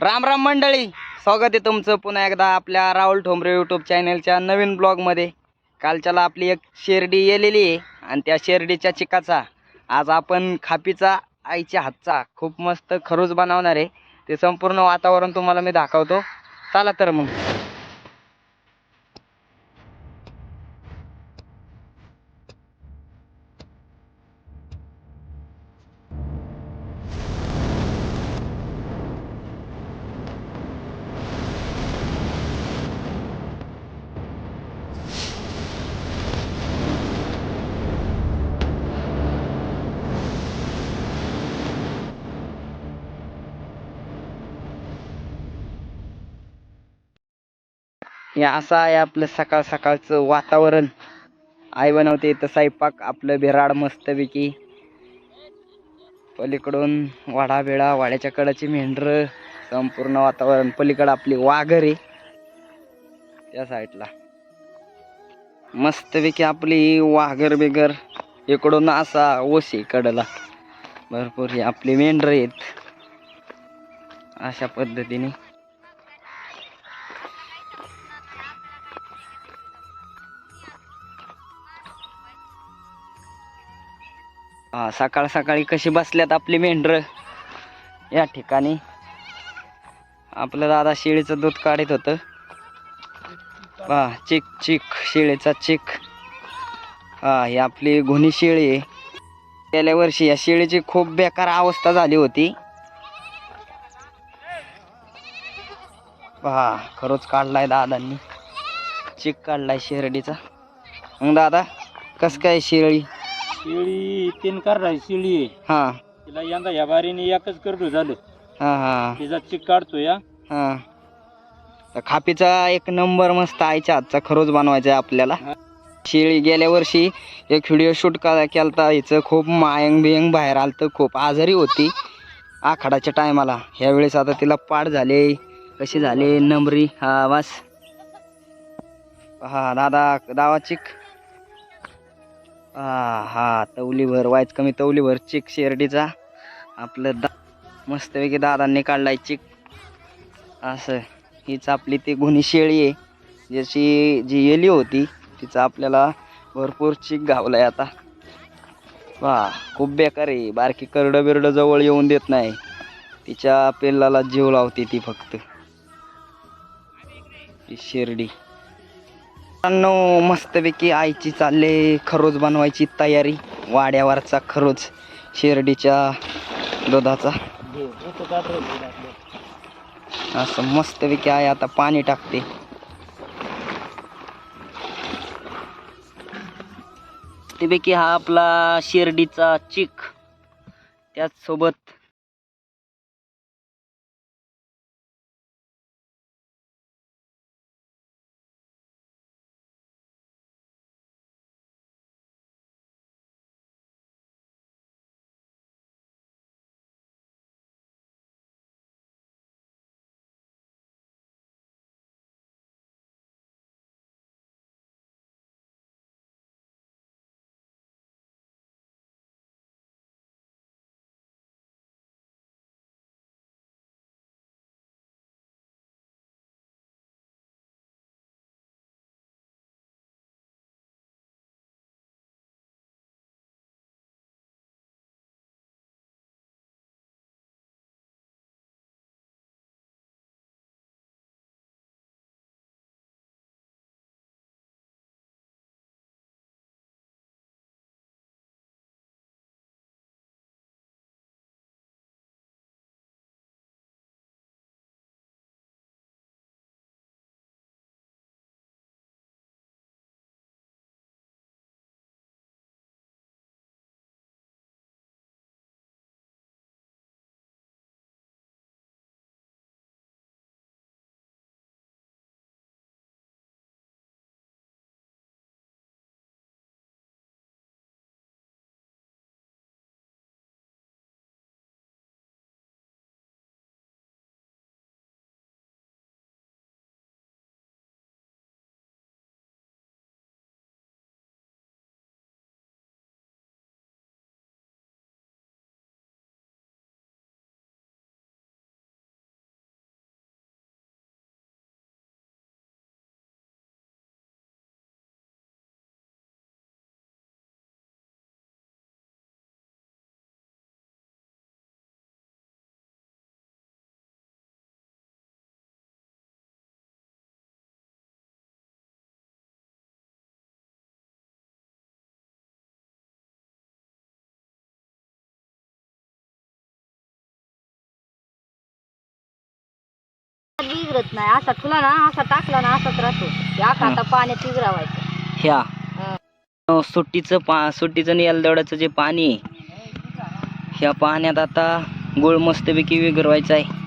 राम राम मंडळी स्वागत आहे तुमचं पुन्हा एकदा आपल्या राहुल ठोंबरे यूट्यूब चॅनलच्या नवीन ब्लॉगमध्ये कालच्याला आपली एक शेरडी येलेली आहे आणि त्या शेरडीच्या चिकाचा आज आपण खापीचा आईच्या हातचा खूप मस्त खरूज बनवणार आहे. ते संपूर्ण वातावरण तुम्हाला मी दाखवतो. चला तर मग. हे असं आहे आपलं सकाळ सकाळचं वातावरण. आई बनवते इथं स्वयंपाक आपलं बिराड मस्तपैकी. पलीकडून वाडा बिळा वाड्याच्या कडाची मेंढरं संपूर्ण वातावरण. पलीकडं आपली वाघर आहे. त्या साईडला. मस्तपैकी आपली वाघर बिगर इकडून असा ओस कडला. भरपूर हे आपली मेंढरं आहेत. अशा पद्धतीने. हा सकाळ सकाळी कशी बसल्यात आपली मेंढर? या ठिकाणी. आपलं दादा शेळीचं दूध काढत होतं. पहा चिक चिक शेळीचा चिक. हा ही आपली घुनी शेळी आहे. गेल्या वर्षी या शेळीची खूप बेकार अवस्था झाली होती. पहा खरंच काढलाय दादांनी. चिक काढलाय शेरडीचा. मग दादा कस काय शेळी? शिळी तीन करणार शिळी. आहे हा. तिला यंदा या बारीने एकच करतो झालं. हा हा. तिचा चिक काढतो या हा. तर खापीचा एक नंबर मस्त आईच्या हातचा खरोच बनवायचा आहे आपल्याला. शेळी गेल्या वर्षी एक व्हिडिओ शूट केलता हिचं खूप मायंग बियंग बाहेर आलतं खूप आजारी होती. आखाडाच्या टायमाला. ह्यावेळेस आता तिला पाठ झाले कशी झाले नंबरी? हा बस. हा दादा दावा चिक. हा हा तवलीभर वायच कमी तवलीभर चिक शेरडीचा. आपलं दा मस्तपैकी दादांनी काढलाय चिक. असं हीच आपली ती गुन्ही शेळी आहे. ज्याची जी येली होती तिचा आपल्याला भरपूर चिक घावलाय आता. वा खूप बेकार आहे. बारकी करडं बिरडं जवळ येऊन देत नाही. तिच्या पेल्लाला जीव लावते ती फक्त. ती शेरडी. मित्रांनो मस्तपैकी आईची चालले खरोज बनवायची तयारी. वाड्यावरचा खरोज शेरडीच्या दुधाचा. असं मस्तपैकी आई आता पाणी टाकते. त्यापैकी हा आपला शेरडीचा चिक. त्याचसोबत विगरत नाही. असा ठुला ना असा टाकला ना असाच राहतो. ते आका आता पाण्यात विगरावायचं ह्या. अं, सुट्टीचं पा सुट्टीचं आणि एलदवड्याचं जे पाणी आहे ह्या पाण्यात आता गुळ मस्तपैकी विगरवायचा आहे.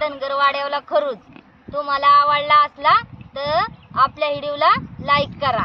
धनगर वाड्यावला खरूच. तुम्हाला आवडला असला तर आपल्या व्हिडिओला लाईक करा.